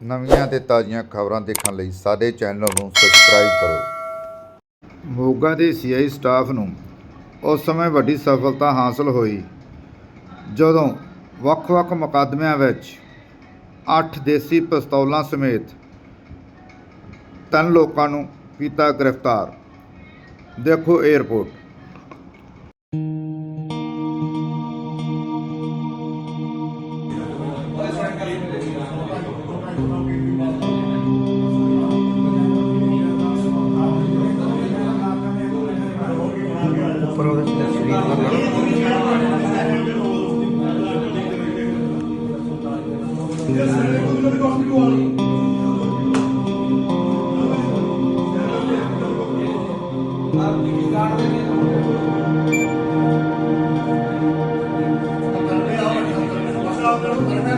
ਨਵੀਆਂ ਤੇ ਤਾਜ਼ੀਆਂ ਖਬਰਾਂ ਦੇਖਣ ਲਈ ਸਾਡੇ ਚੈਨਲ ਨੂੰ ਸਬਸਕ੍ਰਾਈਬ ਕਰੋ। ਮੋਗਾ ਦੇ ਸੀਆਈ ਸਟਾਫ ਨੂੰ ਉਸ ਸਮੇਂ ਵੱਡੀ ਸਫਲਤਾ ਹਾਸਲ ਹੋਈ, ਜਦੋਂ ਵੱਖ-ਵੱਖ ਮੁਕੱਦਮਿਆਂ ਵਿੱਚ 8 ਦੇਸੀ ਪਿਸਤੌਲਾਂ ਸਮੇਤ ਤਿੰਨ ਲੋਕਾਂ ਨੂੰ ਕੀਤਾ ਗ੍ਰਿਫਤਾਰ। ਦੇਖੋ 에ਅਰਪੋਰਟ ప్రదక్షిణ శ్రీధర్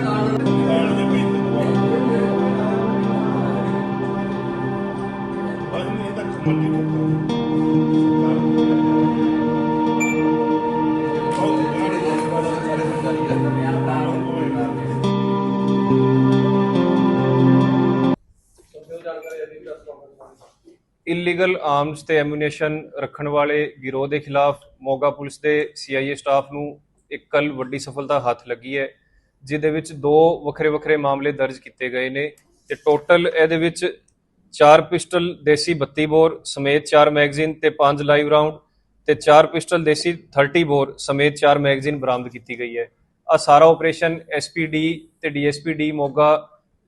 గారు ਇਲੀਗਲ ਆਰਮਸ ਤੇ ਐਮੂਨੀਸ਼ਨ ਰੱਖਣ ਵਾਲੇ ਗਿਰੋਹ ਦੇ ਖਿਲਾਫ ਮੋਗਾ ਪੁਲਿਸ ਦੇ ਸੀਆਈਏ ਸਟਾਫ ਨੂੰ ਇੱਕ ਕੱਲ ਵੱਡੀ ਸਫਲਤਾ ਹੱਥ ਲੱਗੀ ਹੈ, ਜਿਹਦੇ ਵਿੱਚ ਦੋ ਵੱਖਰੇ ਵੱਖਰੇ ਮਾਮਲੇ ਦਰਜ ਕੀਤੇ ਗਏ ਨੇ ਤੇ ਟੋਟਲ ਇਹਦੇ ਵਿੱਚ ਚਾਰ ਪਿਸਟਲ ਦੇਸੀ 32 ਬੋਰ ਸਮੇਤ ਚਾਰ ਮੈਗਜ਼ੀਨ ਤੇ ਪੰਜ ਲਾਈਵ ਰਾਉਂਡ ਤੇ ਚਾਰ ਪਿਸਟਲ ਦੇਸੀ 30 ਬੋਰ ਸਮੇਤ ਚਾਰ ਮੈਗਜ਼ੀਨ ਬਰਾਮਦ ਕੀਤੀ ਗਈ ਹੈ। ਆ ਸਾਰਾ ਆਪਰੇਸ਼ਨ ਐਸਪੀਡੀ ਤੇ ਡੀਐਸਪੀਡੀ ਮੋਗਾ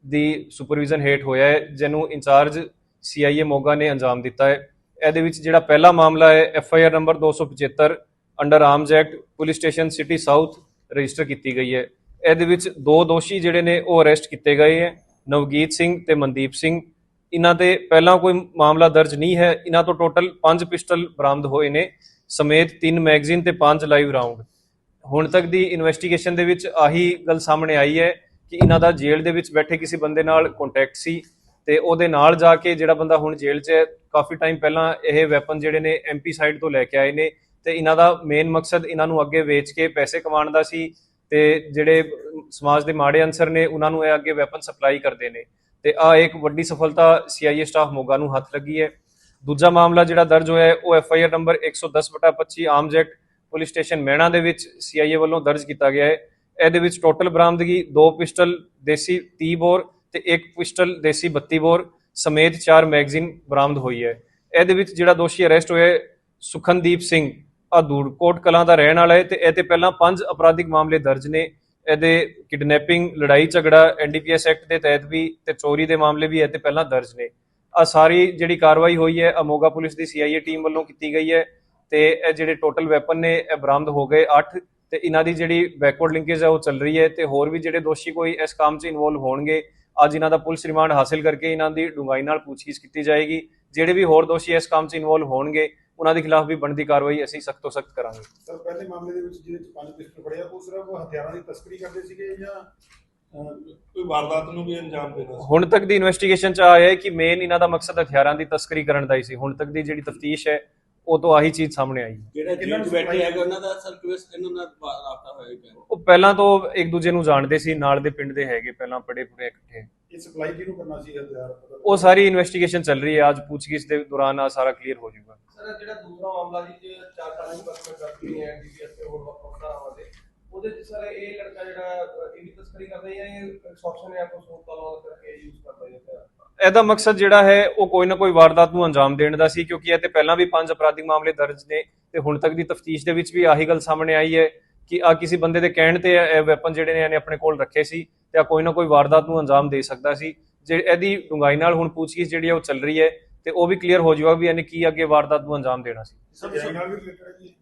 ਦੀ ਸੁਪਰਵਿਜ਼ਨ ਹੇਠ ਹੋਇਆ ਹੈ, ਜਿਹਨੂੰ ਇੰਚਾਰਜ ਸੀਆਈਏ ਮੋਗਾ ਨੇ ਅੰਜਾਮ ਦਿੱਤਾ ਹੈ। ਇਹਦੇ ਵਿੱਚ ਜਿਹੜਾ ਪਹਿਲਾ ਮਾਮਲਾ ਹੈ F I R number 275 under arms act police station city south register ਕੀਤੀ ਗਈ ਹੈ। ਇਹਦੇ ਵਿੱਚ ਦੋ ਦੋਸ਼ੀ ਜਿਹੜੇ ਨੇ, ਉਹ ਅਰੈਸਟ ਕੀਤੇ ਗਏ ਹੈ, ਨਵਗੀਤ ਸਿੰਘ ਤੇ ਮਨਦੀਪ ਸਿੰਘ। ਇਹਨਾਂ ਤੇ ਪਹਿਲਾਂ ਕੋਈ ਮਾਮਲਾ ਦਰਜ ਨਹੀਂ ਹੈ। ਇਹਨਾਂ ਤੋਂ ਟੋਟਲ 5 ਪਿਸਟਲ ਬਰਾਮਦ ਹੋਏ ਨੇ, ਸਮੇਤ 3 ਮੈਗਜ਼ੀਨ ਤੇ 5 ਲਾਈਵ ਰਾਉਂਡ। ਹੁਣ ਤੱਕ ਦੀ ਇਨਵੈਸਟੀਗੇਸ਼ਨ ਦੇ ਵਿੱਚ ਆਹੀ ਗੱਲ ਸਾਹਮਣੇ ਆਈ ਹੈ ਕਿ ਇਹਨਾਂ ਦਾ ਜੇਲ੍ਹ ਦੇ ਵਿੱਚ ਬੈਠੇ ਕਿਸੇ ਬੰਦੇ ਨਾਲ ਕੰਟੈਕਟ ਸੀ। ਤੇ ਉਹਦੇ ਨਾਲ ਜਾ ਕੇ ਜਿਹੜਾ ਬੰਦਾ ਹੁਣ ਜੇਲ੍ਹ 'ਚ ਹੈ, ਕਾਫੀ ਟਾਈਮ ਪਹਿਲਾਂ ਇਹ ਵੈਪਨ ਜਿਹੜੇ ਨੇ ਐਮਪੀ ਸਾਈਡ ਤੋਂ ਲੈ ਕੇ ਆਏ ਨੇ ਤੇ ਇਹਨਾਂ ਦਾ ਮੇਨ ਮਕਸਦ ਇਹਨਾਂ ਨੂੰ ਅੱਗੇ ਵੇਚ ਕੇ ਪੈਸੇ ਕਮਾਉਣ ਦਾ ਸੀ ਤੇ ਜਿਹੜੇ ਸਮਾਜ ਦੇ ਮਾੜੇ ਅਨਸਰ ਨੇ ਉਹਨਾਂ ਨੂੰ ਇਹ ਅੱਗੇ ਵੈਪਨ ਸਪਲਾਈ ਕਰਦੇ ਨੇ ਤੇ ਆ ਇੱਕ ਵੱਡੀ ਸਫਲਤਾ ਸੀਆਈਏ ਸਟਾਫ ਮੋਗਾ ਨੂੰ ਹੱਥ ਲੱਗੀ ਹੈ। ਦੂਜਾ ਮਾਮਲਾ ਜਿਹੜਾ ਦਰਜ ਹੋਇਆ ਹੈ, ਉਹ FIR number 110/25 arms act police station Mehna ਦੇ ਵਿੱਚ ਸੀਆਈਏ ਵੱਲੋਂ ਦਰਜ ਕੀਤਾ ਗਿਆ ਹੈ। ਇਹਦੇ ਵਿੱਚ ਟੋਟਲ ਬਰਾਮਦਗੀ ਦੋ ਪਿਸਟਲ, ਦੇਸੀ 30 ਬੋਰ ਤੇ ਇੱਕ ਪਿਸਟਲ ਦੇਸੀ 32 ਬੋਰ ਸਮੇਤ ਚਾਰ ਮੈਗਜ਼ੀਨ ਬਰਾਮਦ ਹੋਈ ਹੈ। ਇਹਦੇ ਵਿੱਚ ਜਿਹੜਾ ਦੋਸ਼ੀ ਅਰੈਸਟ ਹੋਇਆ ਸੁਖਨਦੀਪ ਸਿੰਘ ਆਦੂੜਕੋਟ ਕਲਾਂ ਦਾ ਰਹਿਣ ਵਾਲਾ ਹੈ ਤੇ ਇਹ ਤੇ ਪਹਿਲਾਂ ਪੰਜ ਅਪਰਾਧਿਕ ਮਾਮਲੇ ਦਰਜ ਨੇ। ਇਹਦੇ ਕਿਡਨੈਪਿੰਗ, ਲੜਾਈ ਝਗੜਾ ਐਨਡੀਪੀਐਸ ਐਕਟ ਦੇ ਤਹਿਤ ਵੀ ਤੇ ਚੋਰੀ ਦੇ ਮਾਮਲੇ ਵੀ ਇਹ ਤੇ ਪਹਿਲਾਂ ਦਰਜ ਨੇ। ਆ ਸਾਰੀ ਜਿਹੜੀ ਕਾਰਵਾਈ ਹੋਈ ਹੈ ਅਮੋਗਾ ਪੁਲਿਸ ਦੀ ਸੀਆਈਏ ਟੀਮ ਵੱਲੋਂ ਕੀਤੀ ਗਈ ਹੈ ਤੇ ਇਹ ਜਿਹੜੇ ਟੋਟਲ ਵੈਪਨ ਨੇ, ਇਹ ਬਰਾਮਦ ਹੋ ਗਏ 8 ਤੇ ਇਹਨਾਂ ਦੀ ਜਿਹੜੀ ਬੈਕਵਰਡ ਲਿੰਕੇਜ ਹੈ ਉਹ ਚੱਲ ਰਹੀ ਹੈ ਤੇ ਹੋਰ ਵੀ ਜਿਹੜੇ ਦੋਸ਼ੀ ਕੋਈ ਇਸ ਕੰਮ 'ਚ ਇਨਵੋਲਵ ਹੋਣਗੇ ਅੱਜ ਇਹਨਾਂ ਦਾ ਪੁਲਿਸ ਰਿਮਾਂਡ ਹਾਸਲ ਕਰਕੇ ਇਹਨਾਂ ਦੀ ਡੂੰਘਾਈ ਨਾਲ ਪੁੱਛਗਿੱਛ ਕੀਤੀ ਜਾਏਗੀ। ਜਿਹੜੇ ਵੀ ਹੋਰ ਦੋਸ਼ੀ ਇਸ ਕੰਮ 'ਚ ਇਨਵੋਲਵ ਹੋਣਗੇ ਉਹਨਾਂ ਦੇ ਖਿਲਾਫ ਵੀ ਬਣਦੀ ਕਾਰਵਾਈ ਅਸੀਂ ਸਖਤ ਤੋਂ ਸਖਤ ਕਰਾਂਗੇ। ਸਰ ਪਹਿਲੇ ਮਾਮਲੇ ਦੇ ਵਿੱਚ ਜਿਹਦੇ ਵਿੱਚ ਪੰਜ ਪਿਸਟਲ ਫੜਿਆ ਉਹ ਸਿਰਫ ਹਥਿਆਰਾਂ ਦੀ ਤਸਕਰੀ ਕਰਦੇ ਸੀਗੇ ਜਾਂ ਕੋਈ ਵਾਰਦਾਤ ਨੂੰ ਵੀ ਅੰਜਾਮ ਦੇਣਾ ਸੀ? ਹੁਣ ਤੱਕ ਦੀ ਇਨਵੈਸਟੀਗੇਸ਼ਨ 'ਚ ਆਇਆ ਹੈ ਕਿ ਮੇਨ ਇਹਨਾਂ ਦਾ ਮਕਸਦ ਹਥਿਆਰਾਂ ਦੀ ਤਸਕਰੀ ਕਰਨ ਦਾ ਹੀ ਸੀ। ਹੁਣ ਤੱਕ ਦੀ ਜਿਹੜੀ ਤਫਤੀਸ਼ ਹੈ ਉਹ ਤੋਂ ਆਹੀ ਚੀਜ਼ ਸਾਹਮਣੇ ਆਈ। ਹੈ ਜਿਹੜੇ ਜੇਲ੍ਹ 'ਚ ਨੂੰ ਬੈਠੇ ਹੈਗੇ ਉਹਨਾਂ ਦਾ ਸਰ ਕਿਵੇਂ ਇਹਨਾਂ ਨਾਲ ਵਾ- ਰਾਬਤਾ ਹੋਏਗਾ ਉਹ ਪਹਿਲਾਂ ਤੋਂ ਇੱਕ ਦੂਜੇ ਨੂੰ ਜਾਣਦੇ ਸੀ ਨਾਲ ਦੇ ਪਿੰਡ ਦੇ ਹੈਗੇ ਪਹਿਲਾਂ ਪੜੇ ਪੂਰੇ ਇਕੱਠੇ। ਇਹ ਸਪਲਾਈ ਕਿਹਨੂੰ ਕਰਨਾ ਸੀ ਮਤਲਬ ਉਹ ਸਾਰੀ ਇਨਵੈਸਟੀਗੇਸ਼ਨ ਚੱਲ ਰਹੀ ਹੈ ਅੱਜ ਪੁੱਛਗਿੱਛ ਦੇ ਦੌਰਾਨ ਆ ਸਾਰਾ ਕਲੀਅਰ ਹੋ ਜਾਊਗਾ। ਸਰ ਜਿਹੜਾ ਦੂਸਰਾ ਮਾਮਲਾ ਜੀ ਜੇ ਚਾਰ ਸਾਲਾਂ ਦੀ ਬਸ ਕਰਦੀ ਹੈ ਐਨਡੀਪੀਐਸ ਤੇ ਹੋਰ ਵੱਖ ਵੱਖ ਧਾਰਾਵਾਂ ਦੇ ਉਹਦੇ ਚ ਸਰ ਇਹ ਲੜਕਾ ਜਿਹੜਾ ਅਹ, ਇਹਦੀ ਤਸਕਰੀ ਕਰਦਾ ਹੈ ਜਾਂ ਇਹ ਐਕਸਟ੍ਰੈਕਸ਼ਨ ਜਾਂ ਕੋਈ ਲਾਉਣ ਕਰਕੇ ਯੂਜ਼ ਕਰਦਾ ਹੈ? ਹਥਿਆਰ? ਇਹਦਾ ਮਕਸਦ ਜਿਹੜਾ ਹੈ ਉਹ ਕੋਈ ਨਾ ਕੋਈ ਵਾਰਦਾਤ ਨੂੰ ਅੰਜਾਮ ਦੇਣ ਦਾ ਸੀ ਕਿਉਂਕਿ ਇਹ ਤੇ ਪਹਿਲਾਂ ਵੀ ਪੰਜ ਅਪਰਾਧਿਕ ਮਾਮਲੇ ਦਰਜ ਨੇ ਤੇ ਹੁਣ ਤੱਕ ਦੀ ਤਫਤੀਸ਼ ਦੇ ਵਿੱਚ ਵੀ ਆਹੀ ਗੱਲ ਸਾਹਮਣੇ ਆਈ ਹੈ ਕਿ ਆ ਕਿਸੇ ਬੰਦੇ ਦੇ ਕਹਿਣ ਤੇ ਇਹ ਵੈਪਨ ਜਿਹੜੇ ਨੇ ਇਹਨੇ ਆਪਣੇ ਕੋਲ ਰੱਖੇ ਸੀ ਤੇ ਆ ਕੋਈ ਨਾ ਕੋਈ ਵਾਰਦਾਤ ਨੂੰ ਅੰਜਾਮ ਦੇ ਸਕਦਾ ਸੀ। ਜੇ ਇਹਦੀ ਡੂੰਘਾਈ ਨਾਲ ਹੁਣ ਪੁੱਛਗਿੱਛ ਜਿਹੜੀ ਹੈ ਉਹ ਚੱਲ ਰਹੀ ਹੈ ਤੇ ਉਹ ਵੀ ਕਲੀਅਰ ਹੋ ਜਾਊਗਾ ਵੀ ਇਹਨੇ ਕੀ ਅੱਗੇ ਵਾਰਦਾਤ ਨੂੰ ਅੰਜਾਮ ਦੇਣਾ ਸੀ। ਸਰ ਨਾਲ ਵੀ ਰਿਲੇਟਡ ਹੈ ਜੀ।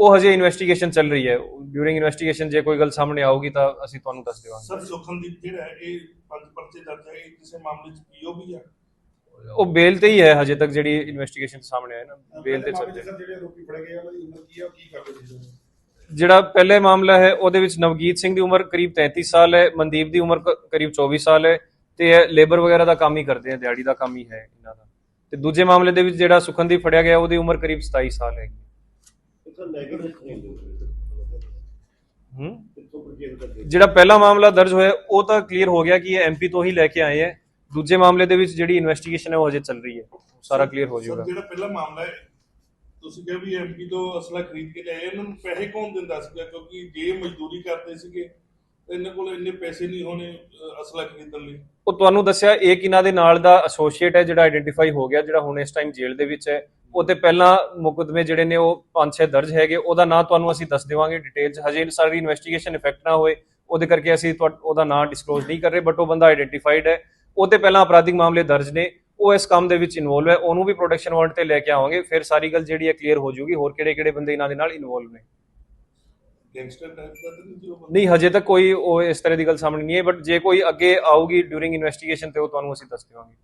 ਉਹ ਹਜੇ ਇਨਵੈਸਟੀਗੇਸ਼ਨ ਚੱਲ ਰਹੀ ਹੈ। ਡਿਊਰਿੰਗ ਇਨਵੈਸਟੀਗੇਸ਼ਨ ਜੇ ਕੋਈ ਗੱਲ ਸਾਹਮਣੇ ਆਊਗੀ ਤਾਂ ਅਸੀਂ ਤੁਹਾਨੂੰ ਦੱਸ ਦੇਵਾਂਗੇ। ਸਰ ਸੁਖਨਦੀਪ ਜਿਹੜਾ ਹੈ ਇਹ ਪੰਜ ਪਰਚੇ ਦਰਜ ਹੈ ਇਹ ਕਿਸੇ ਮਾਮਲੇ 'ਚ ਪੀਓ ਵੀ ਆ? ਉਹ ਬੇਲ ਤੇ ਹੀ ਹੈ ਹਜੇ ਤੱਕ ਜਿਹੜੀ ਇਨਵੈਸਟੀਗੇਸ਼ਨ ਸਾਹਮਣੇ ਆਇਆ ਨਾ ਬੇਲ ਤੇ ਚੱਲ ਹੈ ਜਿਹੜੇ ਆਰੋਪੀ ਫੜੇ ਗਏ ਉਹਨਾਂ ਦੀ ਉਮਰ ਕੀ ਹੈ ਉਹ ਕੀ ਕਰਦੇ ਸੀ? ਜਿਹੜਾ ਪਹਿਲੇ ਮਾਮਲਾ ਹੈ ਉਹਦੇ ਵਿੱਚ ਨਵਗੀਤ ਸਿੰਘ ਦੀ ਉਮਰ ਕਰੀਬ 33 ਸਾਲ ਹੈ ਮਨਦੀਪ ਦੀ ਉਮਰ ਕਰੀਬ 24 ਸਾਲ ਹੈ ਤੇ ਇਹ ਲੇਬਰ ਵਗੈਰਾ ਦਾ ਕੰਮ ਹੀ ਕਰਦੇ ਆ ਦਿਹਾੜੀ ਦਾ ਕੰਮ ਹੀ ਹੈ ਇਹਨਾਂ ਦਾ। ਤੇ ਦੂਜੇ ਮਾਮਲੇ ਦੇ ਵਿੱਚ ਜਿਹੜਾ ਸੁਖਨਦੀਪ ਫੜਿਆ ਗਿਆ ਉਹਦੀ ਉਮਰ ਕਰੀਬ 27 ਸਾਲ ਹੈ ਹੂੰ ਕਿੱਥੋਂ ਪਰਚੇਜ਼ ਕਰਦੇ ਜਿਹੜਾ ਪਹਿਲਾ ਮਾਮਲਾ ਦਰਜ ਹੋਇਆ ਉਹ ਤਾਂ ਕਲੀਅਰ ਹੋ ਗਿਆ ਕਿ ਇਹ ਐਮਪੀ ਤੋਂ ਹੀ ਲੈ ਕੇ ਆਏ ਹੈ ਦੂਜੇ ਮਾਮਲੇ ਦੇ ਵਿੱਚ ਜਿਹੜੀ ਇਨਵੈਸਟੀਗੇਸ਼ਨ ਹੈ ਉਹ ਅਜੇ ਚੱਲ ਰਹੀ ਹੈ। ਸਾਰਾ ਕਲੀਅਰ ਹੋ ਜਾਊਗਾ। ਜਿਹੜਾ ਪਹਿਲਾ ਮਾਮਲਾ ਹੈ ਤੁਸੀਂ ਕਿਹਾ ਵੀ ਐਮਪੀ ਤੋਂ ਅਸਲਾ ਖਰੀਦ ਕੇ ਲਿਆਏ ਇਹਨਾਂ ਨੂੰ ਪੈਸੇ ਕੌਣ ਦਿੰਦਾ ਸੀਗਾ? ਕਿਉਂਕਿ ਜੇ ਮਜ਼ਦੂਰੀ ਕਰਦੇ ਸੀਗੇ ਇਹਨਾਂ ਕੋਲ ਇੰਨੇ ਪੈਸੇ ਨਹੀਂ ਹੋਣੇ ਅਸਲਾ ਖਰੀਦਣ ਲਈ। ਉਹ ਤੁਹਾਨੂੰ ਦੱਸਿਆ ਇੱਕ ਇਹਨਾਂ ਦੇ ਨਾਲ ਦਾ ਐਸੋਸੀਏਟ ਹੈ ਜਿਹੜਾ ਆਈਡੈਂਟੀਫਾਈ ਹੋ ਗਿਆ ਜਿਹੜਾ ਹੁਣ ਇਸ ਟਾਈਮ ਜੇਲ੍ਹ ਦੇ ਵਿੱਚ ਹੈ। ਉਹ ਤੇ ਪਹਿਲਾਂ ਮੁਕਦਮੇ ਜਿਹੜੇ ਨੇ ਉਹ 5-6 ਦਰਜ ਹੈਗੇ ਉਹਦਾ ਨਾਂ ਤੁਹਾਨੂੰ ਅਸੀਂ ਦੱਸ ਦੇਵਾਂਗੇ ਡਿਟੇਲ 'ਚ। ਹਜੇ ਸਾਰੀ ਇਨਵੈਸਟੀਗੇਸ਼ਨ ਇਫੈਕਟ ਨਾ ਹੋਏ ਉਹਦੇ ਕਰਕੇ ਅਸੀਂ ਉਹਦਾ ਨਾਂ ਡਿਸਕਲੋਜ਼ ਨਹੀਂ ਕਰ ਰਹੇ ਬਟ ਉਹ ਬੰਦਾ ਆਈਡੈਂਟੀਫਾਈਡ ਹੈ। ਉਹ ਤੇ ਪਹਿਲਾਂ ਅਪਰਾਧਿਕ ਮਾਮਲੇ ਦਰਜ ਨੇ ਉਹ ਇਸ ਕੰਮ ਦੇ ਵਿੱਚ ਇਨਵੋਲਵ ਹੈ ਉਹਨੂੰ ਵੀ ਪ੍ਰੋਟੈਕਸ਼ਨ ਵਾਰੰਟ ਤੇ ਲੈ ਕੇ ਆਵਾਂਗੇ ਫਿਰ ਸਾਰੀ ਗੱਲ ਜਿਹੜੀ ਹੈ ਕਲੀਅਰ ਹੋ ਜਾਊਗੀ ਹੋਰ ਕਿਹੜੇ ਕਿਹੜੇ ਬੰਦੇ ਇਹਨਾਂ ਦੇ ਨਾਲ ਇਨਵੋਲਵ ਨੇ? ਨਹੀਂ ਹਜੇ ਤੱਕ ਕੋਈ ਉਹ ਇਸ ਤਰ੍ਹਾਂ ਦੀ ਗੱਲ ਸਾਹਮਣੇ ਨਹੀਂ ਹੈ ਬਟ ਜੇ ਕੋਈ ਅੱਗੇ ਆਊਗੀ ਡਿਊਰਿੰਗ ਇਨਵੈਸਟੀਗੇਸ਼ਨ ਤੇ ਉਹ ਤੁਹਾਨੂੰ ਅਸੀਂ ਦੱਸ ਦੇਵਾਂਗੇ।